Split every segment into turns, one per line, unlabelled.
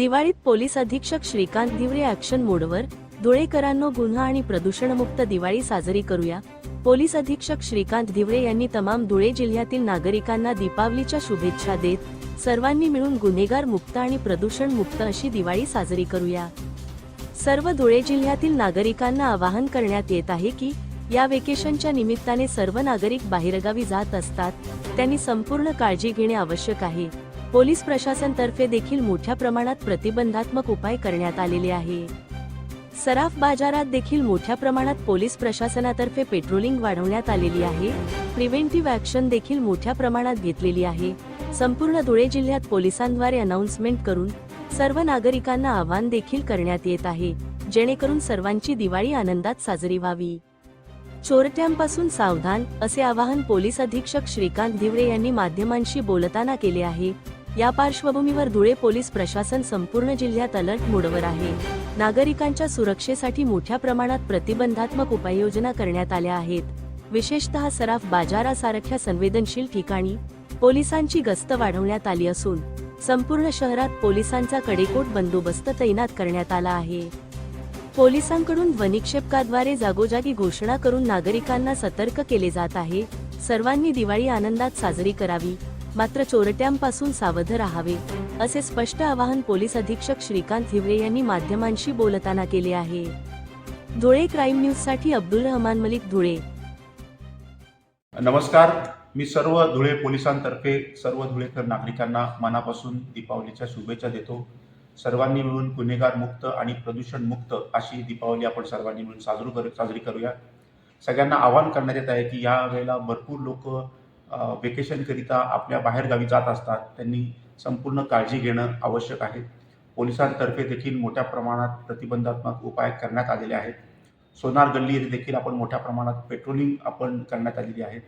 दिवाळीत पोलीस अधीक्षक श्रीकांत धिवरे ऍक्शन मोडवर धुळेकरांनो गुन्हा आणि प्रदूषणमुक्त दिवाळी साजरी करूया. पोलीस अधीक्षक श्रीकांत धिवरे यांनी तमाम धुळे जिल्ह्यातील नागरिकांना दीपावलीच्या शुभेच्छा देत सर्वांनी मिळून गुन्हेगार मुक्त आणि प्रदूषण मुक्त अशी दिवाळी साजरी करूया. सर्व धुळे जिल्ह्यातील नागरिकांना आवाहन करण्यात येत आहे की या वेकेशनच्या निमित्ताने सर्व नागरिक बाहेरगावी जात असतात त्यांनी संपूर्ण काळजी घेणे आवश्यक आहे. पोलीस प्रशासनतर्फे देखील मोठ्या प्रमाणात प्रतिबंधात्मक उपाय करण्यात आलेले आहे. सराफ बाजारात देखील मोठ्या प्रमाणात पोलीस प्रशासनातर्फे पेट्रोलिंग वाढवण्यात आलेली आहे. प्रिव्हेंटिव्ह ऍक्शन देखील मोठ्या प्रमाणात घेतलेली आहे. संपूर्ण धुळे जिल्ह्यात पोलिसांद्वारे अनाउन्समेंट करून सर्व नागरिकांना आवाहन देखील करण्यात येत आहे. जेणेकरून सर्वांची दिवाळी आनंदात साजरी व्हावी. चोरट्यांपासून सावधान असे आवाहन पोलीस अधीक्षक श्रीकांत धिवरे यांनी माध्यमांशी बोलताना केले आहे. या पार्श्वभूमीवर धुळे पोलीस प्रशासन संपूर्ण जिल्ह्यात अलर्ट मोडवर आहे. नागरिकांच्या सुरक्षेसाठी मोठ्या प्रमाणात प्रतिबंधात्मक उपाययोजना करण्यात आल्या आहेत. विशेषतः सराफ बाजारासारख्या संवेदनशील ठिकाणी पोलिसांची गस्त वाढवण्यात आली असून संपूर्ण शहरात पोलिसांचा कडेकोट बंदोबस्त तैनात करण्यात आला आहे. पोलिसांकडून ध्वनिक्षेपकाद्वारे जागोजागी घोषणा करून नागरिकांना सतर्क केले जात आहे. सर्वांनी दिवाळी आनंदात साजरी करावी. मात्र चोरट्यांपासून सावध राहावे असे स्पष्ट आवाहन पोलीस अधीक्षक श्रीकांत हिवरे यांनी माध्यमांशी बोलताना केले आहे. धुळे क्राईम न्यूजसाठी अब्दुल रहमान मलिक धुळे.
नमस्कार. मी सर्व धुळे पोलिसांतर्फे सर्व धुळेकर नागरिकांना मनापासून दीपावलीच्या शुभेच्छा देतो. सर्वांनी मिळून गुन्हेगार मुक्त आणि प्रदूषण मुक्त अशी दीपावली आपण सर्वांनी मिळून साजरू करू साजरी करूया. सगळ्यांना आवाहन करण्यात येत आहे की या वेळेला भरपूर लोक वेकेशनकरिता आपल्या बाहेरगावी जात असतात त्यांनी संपूर्ण काळजी घेणं आवश्यक आहे. पोलिसांतर्फे देखील मोठ्या प्रमाणात प्रतिबंधात्मक उपाय करण्यात आलेले आहेत. सोनार गल्ली येथे देखील आपण मोठ्या प्रमाणात पेट्रोलिंग आपण करण्यात आलेली आहे.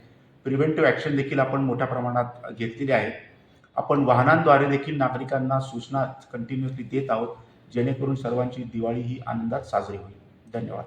प्रिव्हेंटिव्ह ॲक्शन देखील आपण मोठ्या प्रमाणात घेतलेली आहे. आपण वाहनांद्वारे देखील नागरिकांना सूचना कंटिन्युअसली देत आहोत जेणेकरून सर्वांची दिवाळी ही आनंदात साजरी होईल. धन्यवाद.